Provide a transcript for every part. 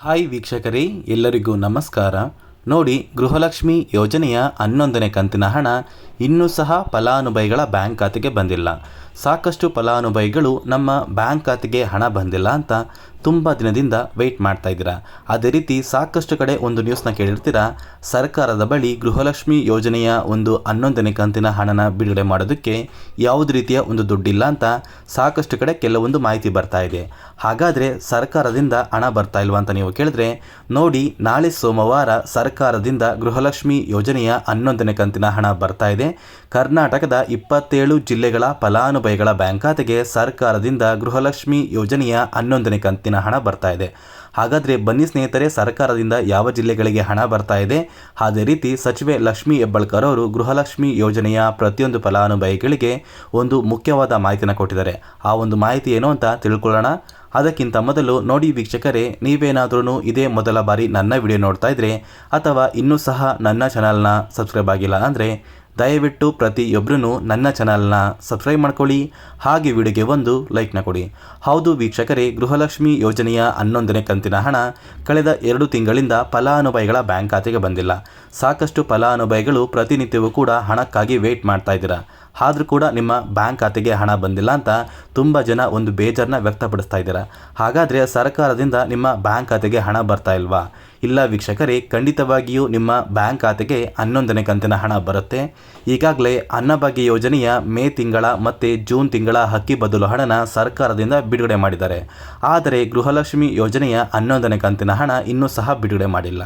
Hi ವೀಕ್ಷಕರೇ, ಎಲ್ಲರಿಗೂ ನಮಸ್ಕಾರ. ನೋಡಿ, ಗೃಹಲಕ್ಷ್ಮಿ ಯೋಜನೆಯ ಹನ್ನೊಂದನೇ ಕಂತಿನ ಹಣ ಇನ್ನೂ ಸಹ ಫಲಾನುಭವಿಗಳ ಬ್ಯಾಂಕ್ ಖಾತೆಗೆ ಬಂದಿಲ್ಲ. ಸಾಕಷ್ಟು ಫಲಾನುಭವಿಗಳು ನಮ್ಮ ಬ್ಯಾಂಕ್ ಖಾತೆಗೆ ಹಣ ಬಂದಿಲ್ಲ ಅಂತ ತುಂಬ ದಿನದಿಂದ ವೆಯ್ಟ್ ಮಾಡ್ತಾ ಇದ್ದೀರಾ? ಅದೇ ರೀತಿ ಸಾಕಷ್ಟು ಕಡೆ ಒಂದು ನ್ಯೂಸ್ನ ಕೇಳಿರ್ತೀರಾ? ಸರ್ಕಾರದ ಬಳಿ ಗೃಹಲಕ್ಷ್ಮಿ ಯೋಜನೆಯ ಒಂದು ಹನ್ನೊಂದನೇ ಕಂತಿನ ಹಣನ ಬಿಡುಗಡೆ ಮಾಡೋದಕ್ಕೆ ಯಾವುದೇ ರೀತಿಯ ಒಂದು ದುಡ್ಡಿಲ್ಲ ಅಂತ ಸಾಕಷ್ಟು ಕಡೆ ಕೆಲವೊಂದು ಮಾಹಿತಿ ಬರ್ತಾ ಇದೆ. ಹಾಗಾದರೆ ಸರ್ಕಾರದಿಂದ ಹಣ ಬರ್ತಾ ಇಲ್ವಾ ಅಂತ ನೀವು ಕೇಳಿದ್ರೆ, ನೋಡಿ, ನಾಳೆ ಸೋಮವಾರ ಸರ್ಕಾರದಿಂದ ಗೃಹಲಕ್ಷ್ಮಿ ಯೋಜನೆಯ ಹನ್ನೊಂದನೇ ಕಂತಿನ ಹಣ ಬರ್ತಾ ಇದೆ. ಕರ್ನಾಟಕದ ಇಪ್ಪತ್ತೇಳು ಜಿಲ್ಲೆಗಳ ಫಲಾನುಭವಿಗಳ ಬ್ಯಾಂಕ್ ಖಾತೆಗೆ ಸರ್ಕಾರದಿಂದ ಗೃಹಲಕ್ಷ್ಮಿ ಯೋಜನೆಯ ಹನ್ನೊಂದನೇ ಕಂತಿನ ಹಣ ಬರ್ತಾ ಇದೆ. ಹಾಗಾದರೆ ಬನ್ನಿ ಸ್ನೇಹಿತರೆ, ಸರ್ಕಾರದಿಂದ ಯಾವ ಜಿಲ್ಲೆಗಳಿಗೆ ಹಣ ಬರ್ತಾ ಇದೆ? ಅದೇ ರೀತಿ ಸಚಿವೆ ಲಕ್ಷ್ಮಿ ಹೆಬ್ಬಳ್ಕರ್ ಅವರು ಗೃಹಲಕ್ಷ್ಮಿ ಯೋಜನೆಯ ಪ್ರತಿಯೊಂದು ಫಲಾನುಭವಿಗಳಿಗೆ ಒಂದು ಮುಖ್ಯವಾದ ಮಾಹಿತಿಯನ್ನು ಕೊಟ್ಟಿದ್ದಾರೆ. ಆ ಒಂದು ಮಾಹಿತಿ ಏನು ಅಂತ ತಿಳ್ಕೊಳ್ಳೋಣ. ಅದಕ್ಕಿಂತ ಮೊದಲು ನೋಡಿ ವೀಕ್ಷಕರೇ ನೀವೇನಾದ್ರೂ ಇದೇ ಮೊದಲ ಬಾರಿ ನನ್ನ ವಿಡಿಯೋ ನೋಡ್ತಾ ಇದ್ರೆ ಅಥವಾ ಇನ್ನೂ ಸಹ ನನ್ನ ಚಾನಲ್ನ ಸಬ್ಸ್ಕ್ರೈಬ್ ಆಗಿಲ್ಲ ಅಂದರೆ ದಯವಿಟ್ಟು ಪ್ರತಿಯೊಬ್ಬರೂ ನನ್ನ ಚಾನಲ್ನ ಸಬ್ಸ್ಕ್ರೈಬ್ ಮಾಡ್ಕೊಳ್ಳಿ, ಹಾಗೆ ವಿಡಿಯೋಗೆ ಒಂದು ಲೈಕ್ನ ಕೊಡಿ. ಹೌದು ವೀಕ್ಷಕರೇ, ಗೃಹಲಕ್ಷ್ಮಿ ಯೋಜನೆಯ ಹನ್ನೊಂದನೇ ಕಂತಿನ ಹಣ ಕಳೆದ ಎರಡು ತಿಂಗಳಿಂದ ಫಲಾನುಭವಿಗಳ ಬ್ಯಾಂಕ್ ಖಾತೆಗೆ ಬಂದಿಲ್ಲ. ಸಾಕಷ್ಟು ಫಲಾನುಭವಿಗಳು ಪ್ರತಿನಿತ್ಯವೂ ಕೂಡ ಹಣಕ್ಕಾಗಿ ವೇಟ್ ಮಾಡ್ತಾ ಇದ್ದೀರಾ? ಆದರೂ ಕೂಡ ನಿಮ್ಮ ಬ್ಯಾಂಕ್ ಖಾತೆಗೆ ಹಣ ಬಂದಿಲ್ಲ ಅಂತ ತುಂಬ ಜನ ಒಂದು ಬೇಜಾರನ್ನ ವ್ಯಕ್ತಪಡಿಸ್ತಾ ಇದ್ದೀರ. ಹಾಗಾದರೆ ಸರ್ಕಾರದಿಂದ ನಿಮ್ಮ ಬ್ಯಾಂಕ್ ಖಾತೆಗೆ ಹಣ ಬರ್ತಾ ಇಲ್ವಾ? ಇಲ್ಲ ವೀಕ್ಷಕರೇ, ಖಂಡಿತವಾಗಿಯೂ ನಿಮ್ಮ ಬ್ಯಾಂಕ್ ಖಾತೆಗೆ ಹನ್ನೊಂದನೇ ಕಂತಿನ ಹಣ ಬರುತ್ತೆ. ಈಗಾಗಲೇ ಅನ್ನಭಾಗ್ಯ ಯೋಜನೆಯ ಮೇ ತಿಂಗಳ ಮತ್ತು ಜೂನ್ ತಿಂಗಳ ಹಕ್ಕಿ ಬದಲು ಹಣನ ಸರ್ಕಾರದಿಂದ ಬಿಡುಗಡೆ ಮಾಡಿದ್ದಾರೆ. ಆದರೆ ಗೃಹಲಕ್ಷ್ಮಿ ಯೋಜನೆಯ ಹನ್ನೊಂದನೇ ಕಂತಿನ ಹಣ ಇನ್ನೂ ಸಹ ಬಿಡುಗಡೆ ಮಾಡಿಲ್ಲ.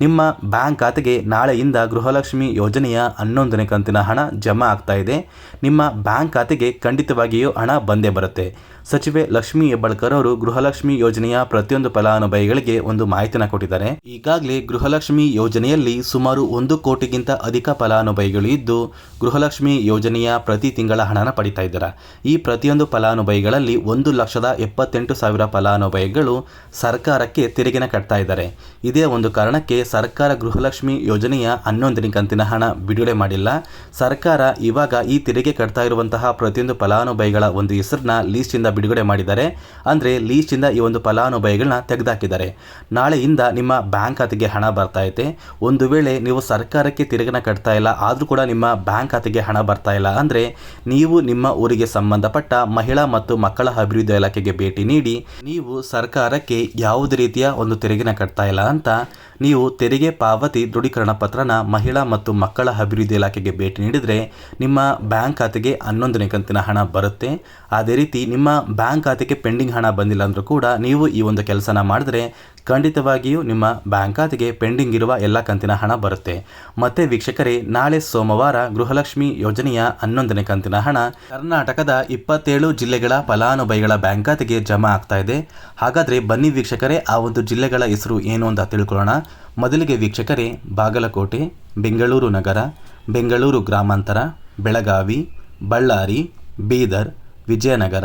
ನಿಮ್ಮ ಬ್ಯಾಂಕ್ ಖಾತೆಗೆ ನಾಳೆಯಿಂದ ಗೃಹಲಕ್ಷ್ಮಿ ಯೋಜನೆಯ ಹನ್ನೊಂದನೇ ಕಂತಿನ ಹಣ ಜಮಾ ಆಗ್ತಾ ಇದೆ. ನಿಮ್ಮ ಬ್ಯಾಂಕ್ ಖಾತೆಗೆ ಖಂಡಿತವಾಗಿಯೂ ಹಣ ಬಂದೇ ಬರುತ್ತೆ. ಸಚಿವೆ ಲಕ್ಷ್ಮಿ ಹೆಬ್ಬಾಳ್ಕರ್ ಅವರು ಗೃಹಲಕ್ಷ್ಮಿ ಯೋಜನೆಯ ಪ್ರತಿಯೊಂದು ಫಲಾನುಭವಿಗಳಿಗೆ ಒಂದು ಮಾಹಿತಿನ ಕೊಟ್ಟಿದ್ದಾರೆ. ಈಗಾಗಲೇ ಗೃಹಲಕ್ಷ್ಮಿ ಯೋಜನೆಯಲ್ಲಿ ಸುಮಾರು ಒಂದು ಕೋಟಿಗಿಂತ ಅಧಿಕ ಫಲಾನುಭವಿಗಳು ಇದ್ದು, ಗೃಹಲಕ್ಷ್ಮಿ ಯೋಜನೆಯ ಪ್ರತಿ ತಿಂಗಳ ಹಣನ ಪಡಿತಾ ಇದ್ದಾರೆ. ಈ ಪ್ರತಿಯೊಂದು ಫಲಾನುಭವಿಗಳಲ್ಲಿ ಒಂದು ಲಕ್ಷದ ಎಪ್ಪತ್ತೆಂಟು ಸಾವಿರ ಫಲಾನುಭವಿಗಳು ಸರ್ಕಾರಕ್ಕೆ ತೆರಿಗೆನ ಕಟ್ತಾ ಇದ್ದಾರೆ. ಇದೇ ಒಂದು ಕಾರಣಕ್ಕೆ ಸರ್ಕಾರ ಗೃಹಲಕ್ಷ್ಮಿ ಯೋಜನೆಯ ಹನ್ನೊಂದನೇ ಕಂತಿನ ಹಣ ಬಿಡುಗಡೆ ಮಾಡಿಲ್ಲ. ಸರ್ಕಾರ ಇವಾಗ ಈ ತೆರಿಗೆ ಕಟ್ತಾ ಇರುವಂತಹ ಪ್ರತಿಯೊಂದು ಫಲಾನುಭವಿಗಳ ಒಂದು ಹೆಸರನ್ನ ಲೀಸ್ಟಿಂದ ಬಿಡುಗಡೆ ಮಾಡಿದ್ದಾರೆ. ಅಂದರೆ ಲೀಸ್ಟಿಂದ ಈ ಒಂದು ಫಲಾನುಭವಿಗಳನ್ನ ತೆಗೆದುಹಾಕಿದ್ದಾರೆ ನಾಳೆಯಿಂದ ನಿಮ್ಮ ಬ್ಯಾಂಕ್ ಖಾತೆಗೆ ಹಣ ಬರ್ತಾ ಐತೆ. ಒಂದು ವೇಳೆ ನೀವು ಸರ್ಕಾರಕ್ಕೆ ತೆರಿಗೆನ ಕಟ್ತಾ ಇಲ್ಲ, ಆದರೂ ಕೂಡ ನಿಮ್ಮ ಬ್ಯಾಂಕ್ ಖಾತೆಗೆ ಹಣ ಬರ್ತಾ ಇಲ್ಲ ಅಂದರೆ ನೀವು ನಿಮ್ಮ ಊರಿಗೆ ಸಂಬಂಧಪಟ್ಟ ಮಹಿಳಾ ಮತ್ತು ಮಕ್ಕಳ ಅಭಿವೃದ್ಧಿ ಇಲಾಖೆಗೆ ಭೇಟಿ ನೀಡಿ, ನೀವು ಸರ್ಕಾರಕ್ಕೆ ಯಾವುದೇ ರೀತಿಯ ಒಂದು ತೆರಿಗೆನ ಕಟ್ತಾ ಇಲ್ಲ ಅಂತ ನೀವು ತೆರಿಗೆ ಪಾವತಿ ದೃಢೀಕರಣ ಪತ್ರನ ಮಹಿಳಾ ಮತ್ತು ಮಕ್ಕಳ ಅಭಿವೃದ್ಧಿ ಇಲಾಖೆಗೆ ಭೇಟಿ ನೀಡಿದರೆ ನಿಮ್ಮ ಬ್ಯಾಂಕ್ ಖಾತೆಗೆ ಹನ್ನೊಂದನೇ ಕಂತಿನ ಹಣ ಬರುತ್ತೆ. ಅದೇ ರೀತಿ ನಿಮ್ಮ ಬ್ಯಾಂಕ್ ಖಾತೆಗೆ ಪೆಂಡಿಂಗ್ ಹಣ ಬಂದಿಲ್ಲ ಅಂದರೂ ಕೂಡ ನೀವು ಈ ಒಂದು ಕೆಲಸನ ಮಾಡಿದ್ರೆ ಖಂಡಿತವಾಗಿಯೂ ನಿಮ್ಮ ಬ್ಯಾಂಕ್ ಖಾತೆಗೆ ಪೆಂಡಿಂಗ್ ಇರುವ ಎಲ್ಲ ಕಂತಿನ ಹಣ ಬರುತ್ತೆ. ಮತ್ತೆ ವೀಕ್ಷಕರೇ, ನಾಳೆ ಸೋಮವಾರ ಗೃಹಲಕ್ಷ್ಮಿ ಯೋಜನೆಯ ಹನ್ನೊಂದನೇ ಕಂತಿನ ಹಣ ಕರ್ನಾಟಕದ ಇಪ್ಪತ್ತೇಳು ಜಿಲ್ಲೆಗಳ ಫಲಾನುಭವಿಗಳ ಬ್ಯಾಂಕ್ ಖಾತೆಗೆ ಜಮಾ ಆಗ್ತಾ ಇದೆ. ಹಾಗಾದರೆ ಬನ್ನಿ ವೀಕ್ಷಕರೇ, ಆ ಒಂದು ಜಿಲ್ಲೆಗಳ ಹೆಸರು ಏನು ಅಂತ ತಿಳ್ಕೊಳ್ಳೋಣ. ಮೊದಲಿಗೆ ವೀಕ್ಷಕರೇ, ಬಾಗಲಕೋಟೆ, ಬೆಂಗಳೂರು ನಗರ, ಬೆಂಗಳೂರು ಗ್ರಾಮಾಂತರ, ಬೆಳಗಾವಿ, ಬಳ್ಳಾರಿ, ಬೀದರ್, ವಿಜಯನಗರ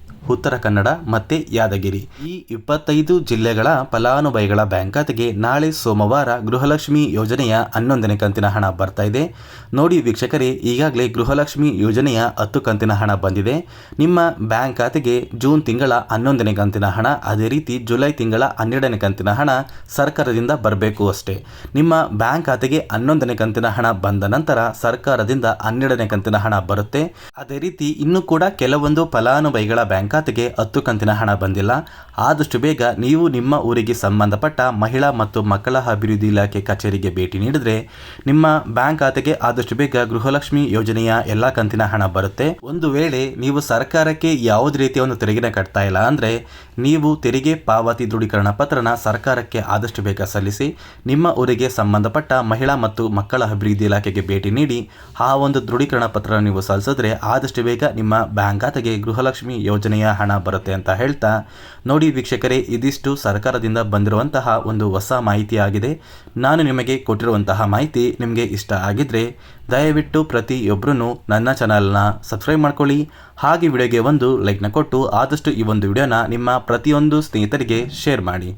ಉತ್ತರ ಕನ್ನಡ ಮತ್ತು ಯಾದಗಿರಿ. ಈ ಇಪ್ಪತ್ತೈದು ಜಿಲ್ಲೆಗಳ ಫಲಾನುಭವಿಗಳ ಬ್ಯಾಂಕ್ ಖಾತೆಗೆ ನಾಳೆ ಸೋಮವಾರ ಗೃಹಲಕ್ಷ್ಮಿ ಯೋಜನೆಯ ಹನ್ನೊಂದನೇ ಕಂತಿನ ಹಣ ಬರ್ತಾ ಇದೆ. ನೋಡಿ ವೀಕ್ಷಕರೇ, ಈಗಾಗಲೇ ಗೃಹಲಕ್ಷ್ಮಿ ಯೋಜನೆಯ ಹತ್ತು ಕಂತಿನ ಹಣ ಬಂದಿದೆ. ನಿಮ್ಮ ಬ್ಯಾಂಕ್ ಖಾತೆಗೆ ಜೂನ್ ತಿಂಗಳ ಹನ್ನೊಂದನೇ ಕಂತಿನ ಹಣ, ಅದೇ ರೀತಿ ಜುಲೈ ತಿಂಗಳ ಹನ್ನೆರಡನೇ ಕಂತಿನ ಹಣ ಸರ್ಕಾರದಿಂದ ಬರಬೇಕು ಅಷ್ಟೇ. ನಿಮ್ಮ ಬ್ಯಾಂಕ್ ಖಾತೆಗೆ ಹನ್ನೊಂದನೇ ಕಂತಿನ ಹಣ ಬಂದ ನಂತರ ಸರ್ಕಾರದಿಂದ ಹನ್ನೆರಡನೇ ಕಂತಿನ ಹಣ ಬರುತ್ತೆ. ಅದೇ ರೀತಿ ಇನ್ನೂ ಕೂಡ ಕೆಲವೊಂದು ಫಲಾನುಭವಿಗಳ ಬ್ಯಾಂಕ್ ಖಾತೆಗೆ ಹತ್ತು ಕಂತಿನ ಹಣ ಬಂದಿಲ್ಲ. ಆದಷ್ಟು ಬೇಗ ನೀವು ನಿಮ್ಮ ಊರಿಗೆ ಸಂಬಂಧಪಟ್ಟ ಮಹಿಳಾ ಮತ್ತು ಮಕ್ಕಳ ಅಭಿವೃದ್ಧಿ ಇಲಾಖೆ ಕಚೇರಿಗೆ ಭೇಟಿ ನೀಡಿದ್ರೆ ನಿಮ್ಮ ಬ್ಯಾಂಕ್ ಖಾತೆಗೆ ಆದಷ್ಟು ಬೇಗ ಗೃಹಲಕ್ಷ್ಮಿ ಯೋಜನೆಯ ಎಲ್ಲ ಕಂತಿನ ಹಣ ಬರುತ್ತೆ. ಒಂದು ವೇಳೆ ನೀವು ಸರ್ಕಾರಕ್ಕೆ ಯಾವುದೇ ರೀತಿಯ ಒಂದು ತೆರಿಗೆನ ಕಟ್ತಾ ಇಲ್ಲ ಅಂದರೆ ನೀವು ತೆರಿಗೆ ಪಾವತಿ ದೃಢೀಕರಣ ಪತ್ರನ ಸರ್ಕಾರಕ್ಕೆ ಆದಷ್ಟು ಬೇಗ ಸಲ್ಲಿಸಿ ನಿಮ್ಮ ಊರಿಗೆ ಸಂಬಂಧಪಟ್ಟ ಮಹಿಳಾ ಮತ್ತು ಮಕ್ಕಳ ಅಭಿವೃದ್ಧಿ ಇಲಾಖೆಗೆ ಭೇಟಿ ನೀಡಿ ಆ ಒಂದು ದೃಢೀಕರಣ ಪತ್ರ ನೀವು ಸಲ್ಲಿಸಿದ್ರೆ ಆದಷ್ಟು ಬೇಗ ನಿಮ್ಮ ಬ್ಯಾಂಕ್ ಖಾತೆಗೆ ಗೃಹಲಕ್ಷ್ಮಿ ಯೋಜನೆಯ ಯೋಜನೆಯ ಹಣ ಬರುತ್ತೆ ಅಂತ ಹೇಳ್ತಾ ನೋಡಿ ವೀಕ್ಷಕರೇ, ಇದಿಷ್ಟು ಸರ್ಕಾರದಿಂದ ಬಂದಿರುವಂತಹ ಒಂದು ಹೊಸ ಮಾಹಿತಿ ಆಗಿದೆ ನಾನು ನಿಮಗೆ ಕೊಟ್ಟಿರುವಂತಹ ಮಾಹಿತಿ ನಿಮಗೆ ಇಷ್ಟ ಆಗಿದ್ರೆ ದಯವಿಟ್ಟು ಪ್ರತಿಯೊಬ್ಬರೂ ನನ್ನ ಚಾನಲ್ನ ಸಬ್ಸ್ಕ್ರೈಬ್ ಮಾಡ್ಕೊಳ್ಳಿ. ಹಾಗೆ ವಿಡಿಯೋಗೆ ಒಂದು ಲೈಕ್ನ ಕೊಟ್ಟು ಆದಷ್ಟು ಈ ಒಂದು ವಿಡಿಯೋನ ನಿಮ್ಮ ಪ್ರತಿಯೊಂದು ಸ್ನೇಹಿತರಿಗೆ ಶೇರ್ ಮಾಡಿ.